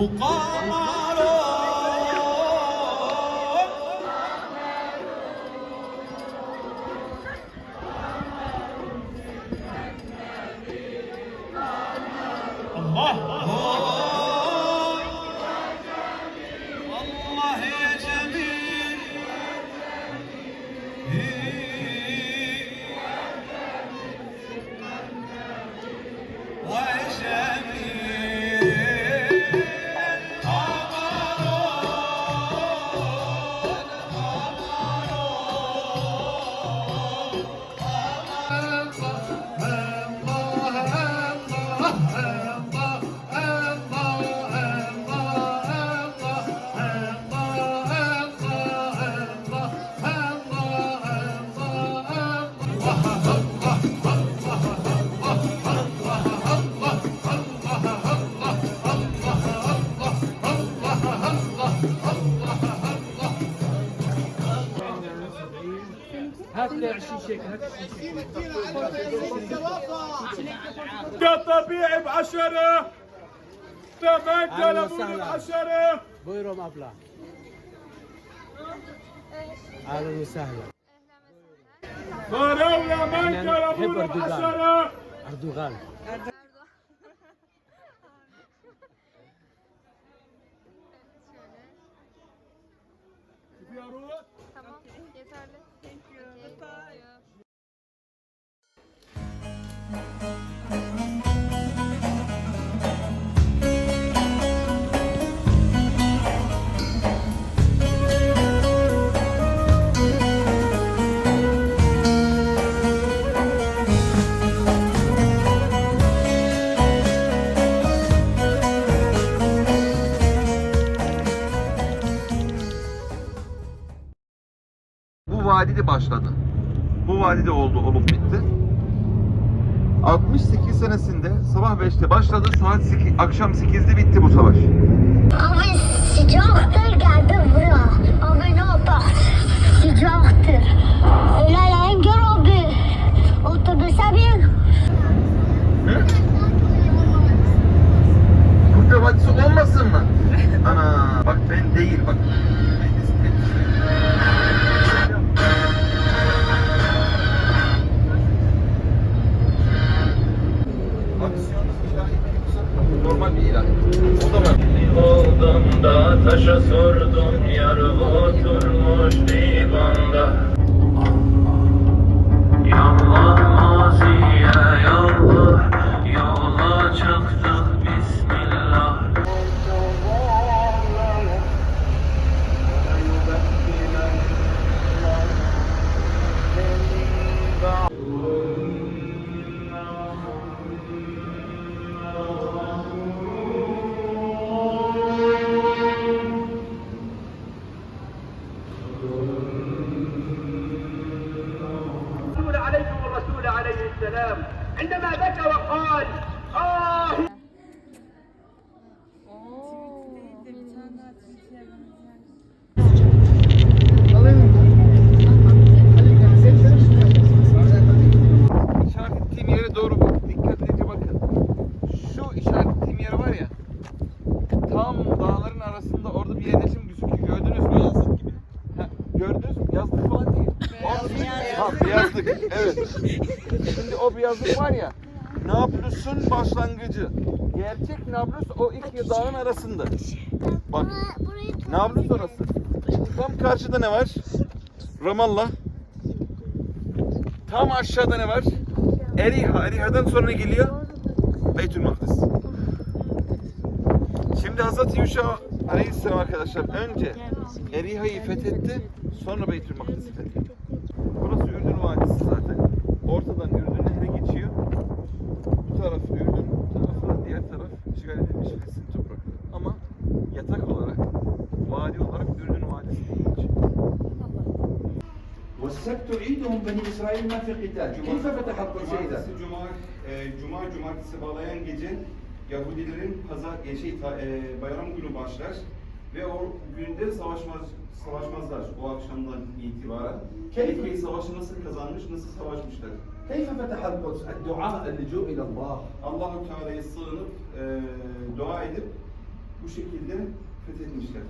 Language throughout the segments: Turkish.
Allah كطبيعي بعشرة. تمام لابونا بعشرة بيرو مبلغ أهلا وسهلا. فراولة مانكا لابونا بعشرة أردوغان. Başladı. Bu vadide oldu olup bitti. 68 senesinde sabah 5'te başladı, saat 8, akşam 8'de bitti bu savaş. Abi sıcaktır geldi buraya. Abi ne yapar? Sıcaktır. عندما بكى وقال آه İşaret ettiğim yere doğru bak. Dikkatlice bakın. Şu işaret ettiğim yer var ya. Tam dağların arasında orada bir yerleşim gözüküyor. Gördünüz mü? Evet. Şimdi o beyazlık var ya. Nablus'un başlangıcı. Gerçek Nablus o iki dağın arasında. Bak. Nablus orası. Tam karşıda ne var? Ramallah. Tam aşağıda ne var? Eriha. Eriha'dan sonra geliyor Beytül Makdis. Şimdi Hazreti Yuşa Aleyhisselam arkadaşlar önce Eriha'yı fethetti, sonra Beytül Makdis'i fethetti. Burası Ürdün Vadisi zaten. Ortadan Ürdün Nehri geçiyor. Bu taraf Ürdün, bu tarafı da diğer taraf işgal edilmiş Filistin toprakları. Ama yatak olarak, vadi olarak Ürdün Vadisi diye geçiyor. والسبت عيدهم بني إسرائيل ما في قتال كيف فتح القدس إذا؟ Cumartesi, Cuma, e, Cuma, Cumartesi bağlayan gece Yahudilerin pazar, e, şey, ta- e, bayram günü başlar ve o günde savaşmaz, savaşmazlar o akşamdan itibaren. Keyif- Epey savaşı nasıl kazanmış, nasıl savaşmışlar. كيف فتح القدس؟ الدعاء اللجوء إلى الله Allahu Teala'ya sığınıp e, dua edip bu şekilde fethedilmişler.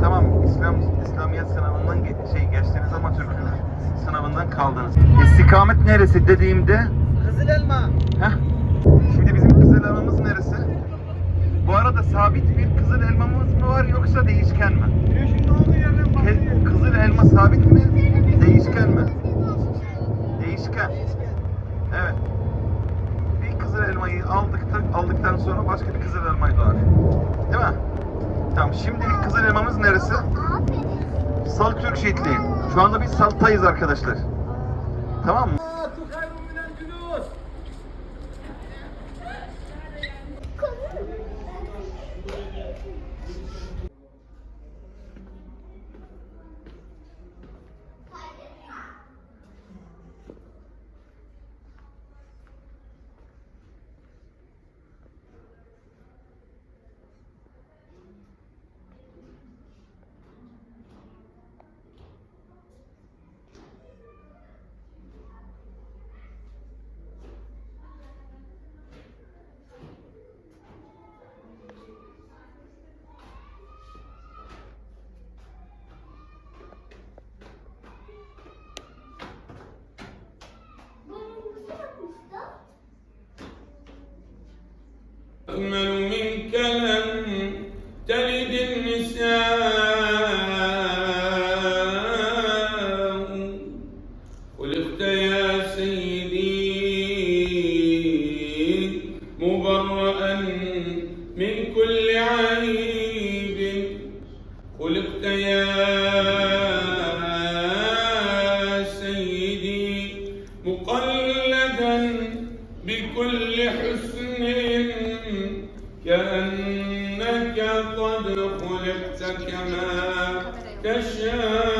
Tamam İslam İslamiyet sınavından ge- şey geçtiniz ama Türk sınavından kaldınız. İstikamet neresi dediğimde Kızıl elma. Heh. Şimdi bizim kızıl elmamız neresi? Bu arada sabit bir kızıl elmamız mı var yoksa değişken mi? Ke- Kızıl elma sabit mi? Değişken mi? Değişken. Evet. Bir kızıl elmayı aldıktan, aldıktan sonra başka bir kızıl elmayı doğar. Değil mi? Tamam. Şimdilik kızıl elmamız neresi? Sal Türk şehitliği. Şu anda biz Salt'tayız arkadaşlar. Tamam mı? أجمل منك لم تلد النساء. خلقت يا سيدي مبرأ من كل عيب. خلقت يا سيدي مقلدا بكل حسن. كأنك قد خلقت كما تشاء.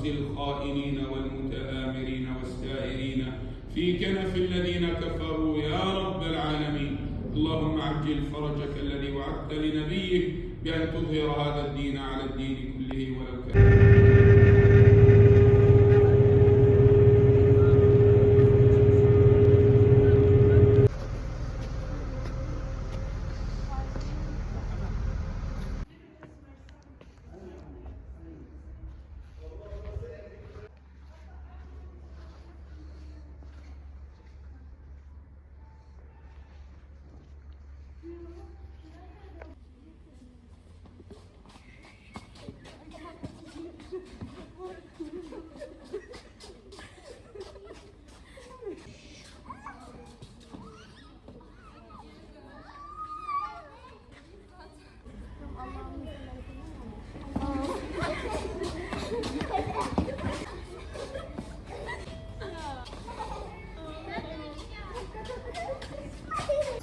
وأخزي الخائنين والمتآمرين والسائرين في كنف الذين كفروا يا رب العالمين. اللهم عجل فرجك الذي وعدت لنبيك بأن تظهر هذا الدين على الدين كله.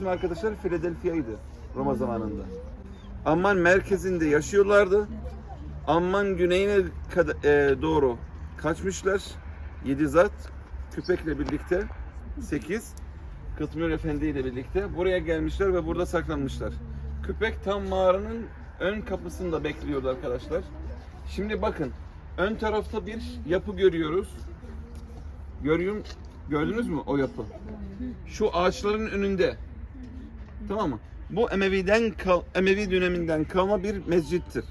Bizim arkadaşlar Philadelphia'ydı Roma zamanında. Amman merkezinde yaşıyorlardı. Amman güneyine e, doğru kaçmışlar. Yedi zat köpekle birlikte 8 Kıtmir Efendi ile birlikte buraya gelmişler ve burada saklanmışlar. Köpek tam mağaranın ön kapısında bekliyordu arkadaşlar. Şimdi bakın ön tarafta bir yapı görüyoruz. Görüyor, gördünüz mü o yapı? Şu ağaçların önünde. Tamam mı? Bu Emevi'den kal, Emevi döneminden kalma bir mescittir.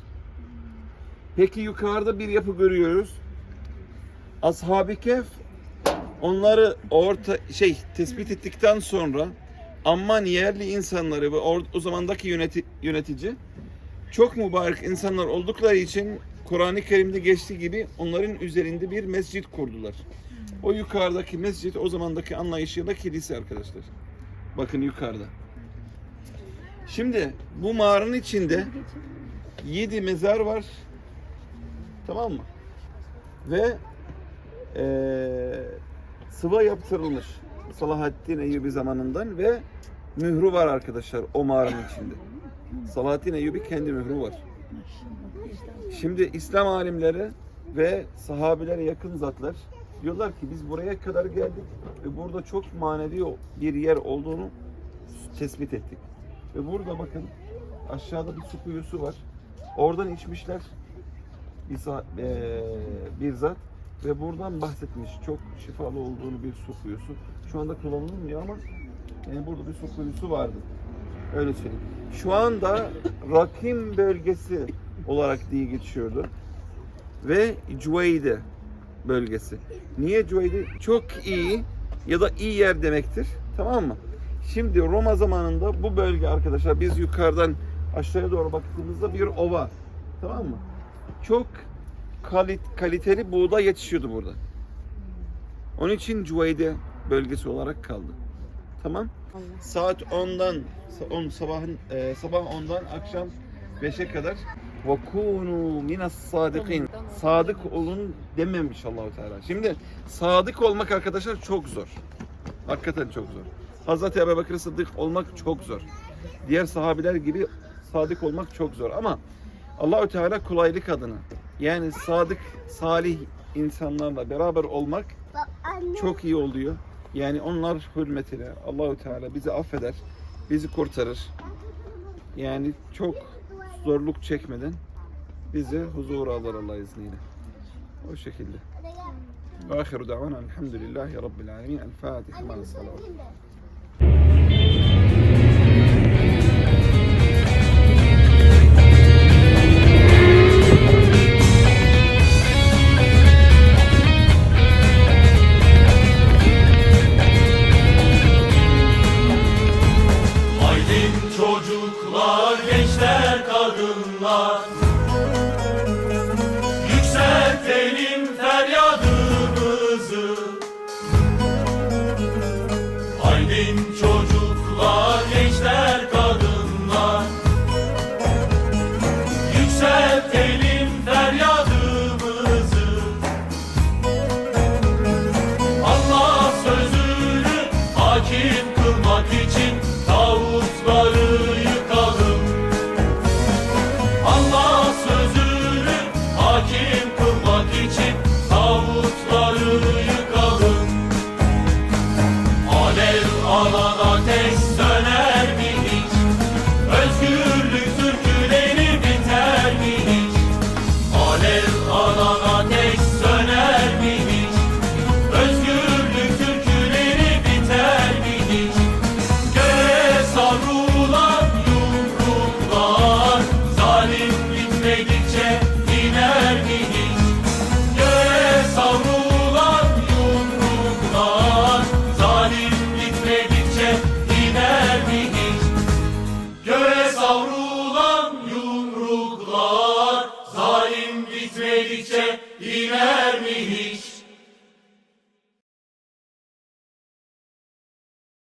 Peki yukarıda bir yapı görüyoruz. Ashab-ı Kehf onları orta şey tespit ettikten sonra Amman yerli insanları ve or- o zamandaki yöneti- yönetici çok mübarek insanlar oldukları için Kur'an-ı Kerim'de geçtiği gibi onların üzerinde bir mescit kurdular. O yukarıdaki mescit o zamandaki anlayışıyla kilise arkadaşlar. Bakın yukarıda. Şimdi bu mağaranın içinde yedi mezar var. Tamam mı? Ve eee sıva yaptırılmış. Salahaddin Eyyubi zamanından ve mührü var arkadaşlar o mağaranın içinde. Salahaddin Eyyubi kendi mührü var. Şimdi İslam alimleri ve sahabilere yakın zatlar diyorlar ki biz buraya kadar geldik ve burada çok manevi bir yer olduğunu tespit ettik. Ve burada bakın aşağıda bir su kuyusu var. Oradan içmişler bir, eee, bir zat ve buradan bahsetmiş. Çok şifalı olduğunu bir su kuyusu. Şu anda kullanılmıyor ama yani burada bir su kuyusu vardı. Öyle söyleyeyim. Şu anda Rakim bölgesi olarak diye geçiyordu. Ve Cüveyde bölgesi. Niye Cüveyde? Çok iyi ya da iyi yer demektir. Tamam mı? Şimdi Roma zamanında bu bölge arkadaşlar biz yukarıdan aşağıya doğru baktığımızda bir ova. Tamam mı? Çok kalit- kaliteli buğday yetişiyordu burada. Onun için Cüveyde bölgesi olarak kaldı. Tamam? Saat 10'dan 10 sabahın e, sabah 10'dan akşam 5'e kadar ve kunu minas sadikin. Sadık olun dememiş Allahu Teala. Şimdi sadık olmak arkadaşlar çok zor. Hakikaten çok zor. Hazreti Ebu Bekir Sıddık olmak çok zor. Diğer sahabiler gibi sadık olmak çok zor ama Allahü Teala kolaylık adına yani sadık, salih insanlarla beraber olmak çok iyi oluyor. Yani onlar hürmetine Allahü Teala bizi affeder, bizi kurtarır. Yani çok zorluk çekmeden bizi huzura alır Allah izniyle. O şekilde. Ve ahiru davana elhamdülillahi rabbil alemin. El Fatiha.